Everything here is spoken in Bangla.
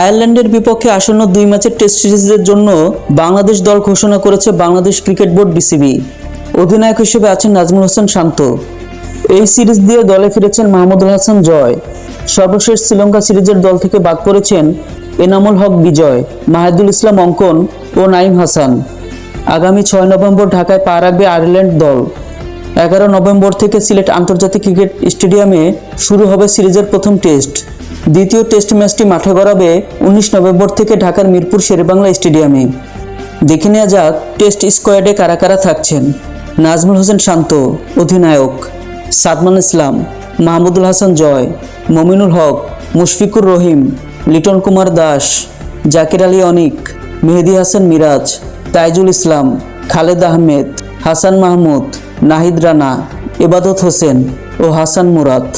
আয়ারল্যান্ডের বিপক্ষে আসন্ন দুই ম্যাচের টেস্ট সিরিজের জন্য বাংলাদেশ দল ঘোষণা করেছে বাংলাদেশ ক্রিকেট বোর্ড বিসিবি। অধিনায়ক হিসেবে আছেন নাজমুল হোসেন শান্ত। এই সিরিজ দিয়ে দলে ফিরেছেন মাহমুদুল হাসান জয়। সর্বশেষ শ্রীলঙ্কা সিরিজের দল থেকে বাদ পড়েছেন এনামুল হক বিজয়, মাহিদুল ইসলাম অঙ্কন ও নাইম হাসান। আগামী ছয় নভেম্বর ঢাকায় পা রাখবে আয়ারল্যান্ড দল। এগারো নভেম্বর থেকে সিলেট আন্তর্জাতিক ক্রিকেট স্টেডিয়ামে শুরু হবে সিরিজের প্রথম টেস্ট। দ্বিতীয় টেস্ট ম্যাচটি মাঠে গড়াবে উনিশ নভেম্বর থেকে ঢাকার মিরপুর শেরেবাংলা স্টেডিয়ামে। দেখে নেওয়া যাক টেস্ট স্কোয়াডে কারা কারা থাকছেন। নাজমুল হোসেন শান্ত, অধিনায়ক। সাদমান ইসলাম, মাহমুদুল হাসান জয়, মমিনুল হক, মুশফিকুর রহিম, লিটন কুমার দাস, জাকির আলী অনিক, মেহেদি হাসান মিরাজ, তাইজুল ইসলাম, খালেদ আহমেদ, হাসান মাহমুদ, নাহিদ রানা, এবাদত হোসেন ও হাসান মুরাদ।